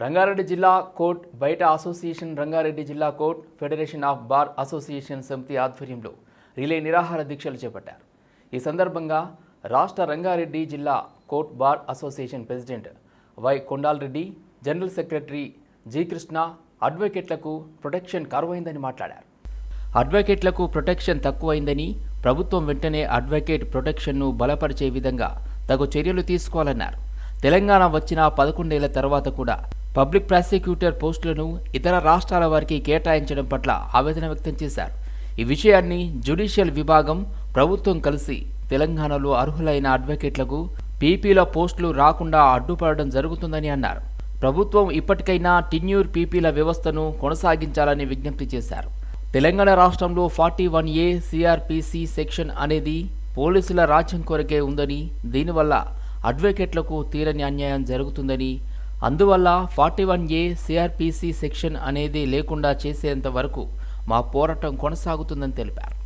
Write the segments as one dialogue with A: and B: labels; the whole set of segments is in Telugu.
A: రంగారెడ్డి జిల్లా కోర్ట్ బయట అసోసియేషన్ రంగారెడ్డి జిల్లా court federation of bar association సమితి ఆధ్వర్యంలో రిలే నిరాహార దీక్షలు చేపట్టారు. ఈ సందర్భంగా రాష్ట్ర రంగారెడ్డి జిల్లా court bar association president Y Kondalreddy general secretary G Krishna అడ్వకేట్లకు protection కరువైందని మాట్లాడారు. అడ్వకేట్లకు ప్రొటెక్షన్ తక్కువైందని ప్రభుత్వం వెంటనే అడ్వకేట్ ప్రొటెక్షన్ను బలపరిచే విధంగా తగు చర్యలు తీసుకోవాలన్నారు. తెలంగాణ వచ్చిన పదకొండేళ్ళ తర్వాత కూడా పబ్లిక్ ప్రాసిక్యూటర్ పోస్టులను ఇతర రాష్ట్రాల వారికి కేటాయించడం పట్ల ఆవేదన వ్యక్తం చేశారు. ఈ విషయాన్ని జ్యుడిషియల్ విభాగం ప్రభుత్వం కలిసి తెలంగాణలో అర్హులైన అడ్వకేట్లకు పీపీల పోస్టులు రాకుండా అడ్డుపడడం జరుగుతుందని అన్నారు. ప్రభుత్వం ఇప్పటికైనా టిన్యూర్ పీపీల వ్యవస్థను కొనసాగించాలని విజ్ఞప్తి చేశారు. తెలంగాణ రాష్ట్రంలో forty one A CrPC section అనేది పోలీసుల రాజ్యం కొరకే ఉందని దీనివల్ల అడ్వకేట్లకు తీరని అన్యాయం జరుగుతుందని అందువల్ల forty one A CrPC section అనేది లేకుండా చేసేంత వరకు మా పోరాటం కొనసాగుతుందని తెలిపారు.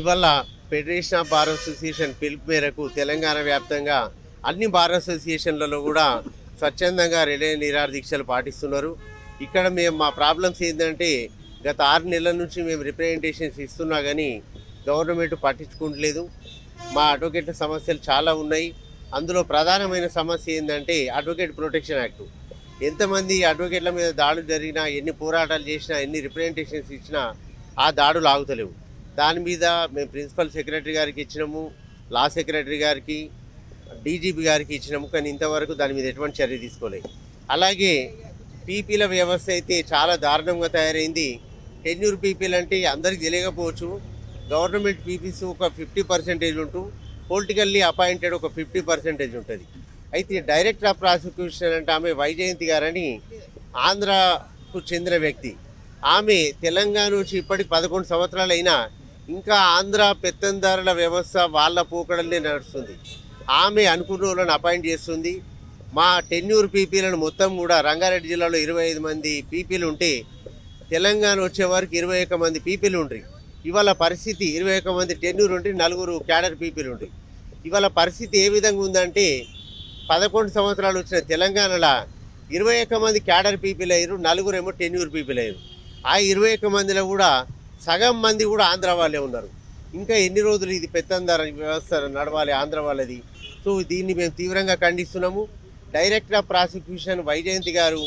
B: ఇవాళ ఫెడరేషన్ ఆఫ్ బార్ అసోసియేషన్ పిలుపు మేరకు తెలంగాణ వ్యాప్తంగా అన్ని బార్ అసోసియేషన్లలో కూడా స్వచ్ఛందంగా రిలే నిరాహార దీక్షలు పాటిస్తున్నారు. ఇక్కడ మేము మా ప్రాబ్లమ్స్ ఏంటంటే గత ఆరు నెలల నుంచి మేము రిప్రజెంటేషన్స్ ఇస్తున్నా కానీ గవర్నమెంట్ పట్టించుకోవట్లేదు మా అడ్వకేట్ల సమస్యలు చాలా ఉన్నాయి. అందులో ప్రధానమైన సమస్య ఏంటంటే అడ్వకేట్ ప్రొటెక్షన్ యాక్ట్. ఎంతమంది అడ్వకేట్ల మీద దాడులు జరిగినా ఎన్ని పోరాటాలు చేసినా ఎన్ని రిప్రజెంటేషన్స్ ఇచ్చినా ఆ దాడులు ఆగుతలేవు. దాని మీద మేము ప్రిన్సిపల్ సెక్రటరీ గారికి ఇచ్చినాము లా సెక్రటరీ గారికి డీజీపీ గారికి ఇచ్చినాము కానీ ఇంతవరకు దాని మీద ఎటువంటి చర్య తీసుకోలేదు. అలాగే పీపీల వ్యవస్థ అయితే చాలా దారుణంగా తయారైంది. టెన్యూర్ పీపీలు అంటే అందరికీ తెలియకపోవచ్చు. గవర్నమెంట్ పీపీస్ ఒక ఫిఫ్టీ పర్సెంటేజ్ ఉంటూ పొలిటికల్లీ అపాయింటెడ్ ఒక ఫిఫ్టీ పర్సెంటేజ్ ఉంటుంది. అయితే డైరెక్టర్ ఆఫ్ ప్రాసిక్యూషన్ అంటే ఆమె వైజయంతి గారని ఆంధ్రాకు చెందిన వ్యక్తి. ఆమె తెలంగాణ నుంచి ఇప్పటి పదకొండు సంవత్సరాలు అయినా ఇంకా ఆంధ్ర పెత్తందారుల వ్యవస్థ వాళ్ళ పోకడలే నడుస్తుంది. ఆమె అనుకున్న వాళ్ళని అపాయింట్ చేస్తుంది. మా టెన్యూర్ పీపీలను మొత్తం కూడా రంగారెడ్డి జిల్లాలో ఇరవై ఐదు మంది పీపీలు ఉంటే తెలంగాణ వచ్చే వరకు ఇరవై ఒక మంది పీపీలు ఉంటాయి ఇవాళ పరిస్థితి ఇరవై ఒక మంది టెన్యూర్ ఉంటే నలుగురు క్యాడర్ పీపీలు ఉంటాయి ఇవాళ పరిస్థితి ఏ విధంగా ఉందంటే పదకొండు సంవత్సరాలు వచ్చిన తెలంగాణలో ఇరవై ఒక్క మంది క్యాడర్ పీపుల్ అయ్యారు నలుగురేమో టెన్యూర్ పీపుల్ అయ్యారు. ఆ ఇరవై ఒక్క మందిలో కూడా సగం మంది కూడా ఆంధ్ర వాళ్ళే ఉన్నారు. ఇంకా ఎన్ని రోజులు ఇది పెత్తందార వ్యవస్థ నడవాలి ఆంధ్ర వాళ్ళది? సో దీన్ని మేము తీవ్రంగా ఖండిస్తున్నాము. డైరెక్టర్ ఆఫ్ ప్రాసిక్యూషన్ వైజయంతి గారు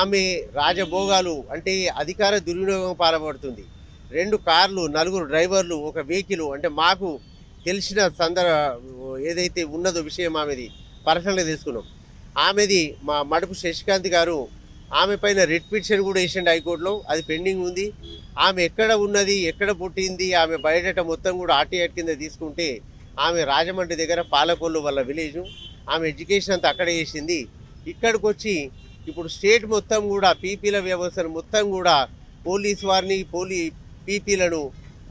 B: ఆమె రాజభోగాలు అంటే అధికార దుర్వినియోగం పాల్పడుతుంది. రెండు కార్లు నలుగురు డ్రైవర్లు ఒక వెహికల్ అంటే మాకు తెలిసిన సందర్భ ఏదైతే ఉన్నదో విషయం ఆమెది పర్సనల్గా తీసుకున్నాం. ఆమెది మా మడుపు శశికాంత్ గారు ఆమె పైన రిట్ పిటిషన్ కూడా వేసిండు హైకోర్టులో అది పెండింగ్ ఉంది. ఆమె ఎక్కడ ఉన్నది ఎక్కడ పుట్టింది ఆమె బయట మొత్తం కూడా ఆర్టీఐ కింద తీసుకుంటే ఆమె రాజమండ్రి దగ్గర పాలకొల్లు వాళ్ళ విలేజ్ ఆమె ఎడ్యుకేషన్ అంతా అక్కడే చేసింది. ఇక్కడికి వచ్చి ఇప్పుడు స్టేట్ మొత్తం కూడా పీపీల వ్యవస్థను మొత్తం కూడా పోలీస్ వారిని పోలీ పీపీలను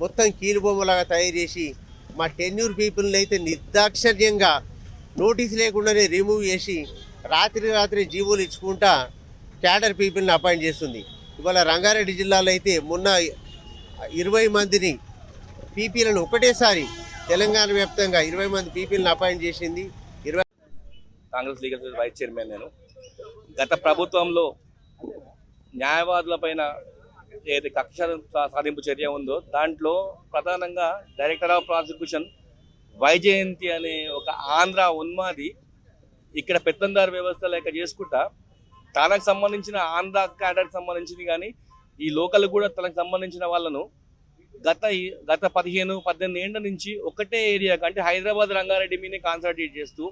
B: మొత్తం కీలుబొమ్మలాగా తయారు చేసి మా టెన్యూర్ పీపుల్ని అయితే నిర్దాక్షర్యంగా నోటీస్ లేకుండానే రిమూవ్ చేసి రాత్రి రాత్రి జీవోలు ఇచ్చుకుంటా క్యాడర్ పీపుల్ని అపాయింట్ చేస్తుంది. ఇవాళ రంగారెడ్డి జిల్లాలో అయితే మొన్న ఇరవై మందిని పీపీలను ఒకటేసారి తెలంగాణ వ్యాప్తంగా ఇరవై మంది పీపీలను అపాయింట్ చేసింది. ఇరవై
C: కాంగ్రెస్ లీగల్ వైస్ చైర్మన్ నేను. గత ప్రభుత్వంలో న్యాయవాదుల ఏది కక్ష సా- సాధింపు చర్య ఉందో దాంట్లో ప్రధానంగా డైరెక్టర్ ఆఫ్ ప్రాసిక్యూషన్ వైజయంతి అనే ఒక ఆంధ్ర ఉన్మాది ఇక్కడ పెత్తందారు వ్యవస్థ లేక చేసుకుంటా తనకు సంబంధించిన ఆంధ్ర క్యాడర్కి సంబంధించింది కానీ ఈ లోకల్ కూడా తనకు సంబంధించిన వాళ్ళను గత గత పదిహేను పద్దెనిమిది ఏళ్ళ నుంచి ఒకటే ఏరియా అంటే హైదరాబాద్ రంగారెడ్డి మీదే కాన్సన్ట్రేట్ చేస్తూ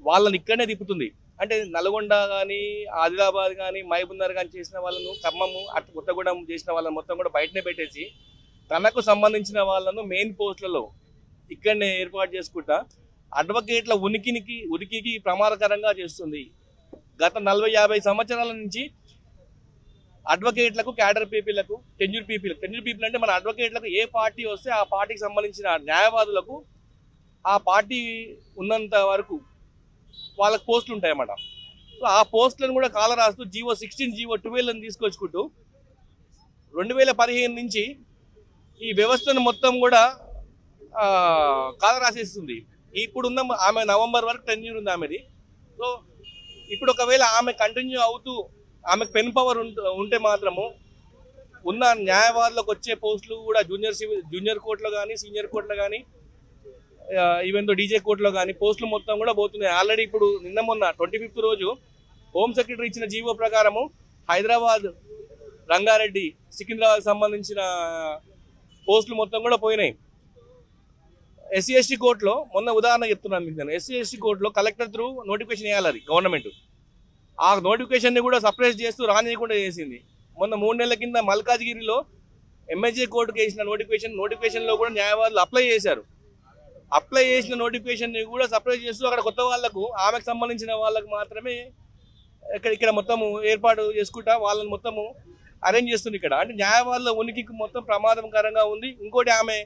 C: వాళ్ళని ఇక్కడనే తిప్పుతుంది. అంటే నల్గొండ కానీ ఆదిలాబాద్ కానీ మహబూబ్నగర్ కానీ చేసిన వాళ్ళను ఖమ్మము అటు కొత్తగూడెం చేసిన వాళ్ళని మొత్తం కూడా బయటనే పెట్టేసి తనకు సంబంధించిన వాళ్ళను మెయిన్ పోస్టులలో ఇక్కడనే ఏర్పాటు చేసుకుంటా అడ్వకేట్ల ఉనికినికి ఉనికికి ప్రమాదకరంగా చేస్తుంది. గత నలభై యాభై సంవత్సరాల నుంచి అడ్వకేట్లకు క్యాడర్ పీపీలకు టెన్యూర్ పీపీలు టెన్యూర్ పీపుల్ అంటే మన అడ్వకేట్లకు ఏ పార్టీ వస్తే ఆ పార్టీకి సంబంధించిన న్యాయవాదులకు ఆ పార్టీ ఉన్నంత వరకు వాళ్ళకి పోస్టులు ఉంటాయన్నమాట. సో ఆ పోస్టులను కూడా కాల రాస్తూ జీవో సిక్స్టీన్ జీవో ట్వెల్వ్ అని తీసుకొచ్చుకుంటూ రెండు వేల పదిహేను నుంచి ఈ వ్యవస్థను మొత్తం కూడా కాల రాసేస్తుంది ఇప్పుడున్న ఆమె నవంబర్ వరకు టెన్యూర్ ఉంది ఆమెది. సో ఇప్పుడు ఒకవేళ ఆమె కంటిన్యూ అవుతూ ఆమెకు పెన్ పవర్ ఉంటే మాత్రము ఉన్న న్యాయవాదులకు వచ్చే పోస్టులు కూడా జూనియర్ జూనియర్ కోర్టులో కానీ సీనియర్ కోర్టులో కానీ ఈవెన్ దో డీజే కోర్టులో కానీ పోస్టులు మొత్తం కూడా పోతున్నాయి. ఆల్రెడీ ఇప్పుడు నిన్న మొన్న ట్వంటీ ఫిఫ్త్ రోజు హోమ్ సెక్రటరీ ఇచ్చిన జీవో ప్రకారము హైదరాబాద్ రంగారెడ్డి సికింద్రాబాద్ సంబంధించిన పోస్టులు మొత్తం కూడా పోయినాయి. ఎస్సీ ఎస్టీ కోర్టులో మొన్న ఉదాహరణ చెప్తున్నాను మీకు నేను. ఎస్సీ ఎస్టీ కోర్టులో కలెక్టర్ త్రూ నోటిఫికేషన్ వేయాలి అది గవర్నమెంట్. ఆ నోటిఫికేషన్ని కూడా సప్రెస్ చేస్తూ రానియకుండా చేసింది. మొన్న మూడు నెలల కింద మల్కాజ్గిరిలో ఎంఎస్జే కోర్టుకు వేసిన నోటిఫికేషన్ నోటిఫికేషన్లో కూడా న్యాయవాదులు అప్లై చేశారు. అప్లై చేసిన నోటిఫికేషన్ కూడా సప్లై చేస్తూ అక్కడ కొత్త వాళ్ళకు ఆమెకు సంబంధించిన వాళ్ళకు మాత్రమే ఇక్కడ ఇక్కడ మొత్తము ఏర్పాటు చేసుకుంటా వాళ్ళని మొత్తము అరేంజ్ చేస్తుంది ఇక్కడ. అంటే న్యాయవాదుల ఉనికికి మొత్తం ప్రమాదకరంగా ఉంది. ఇంకోటి ఆమె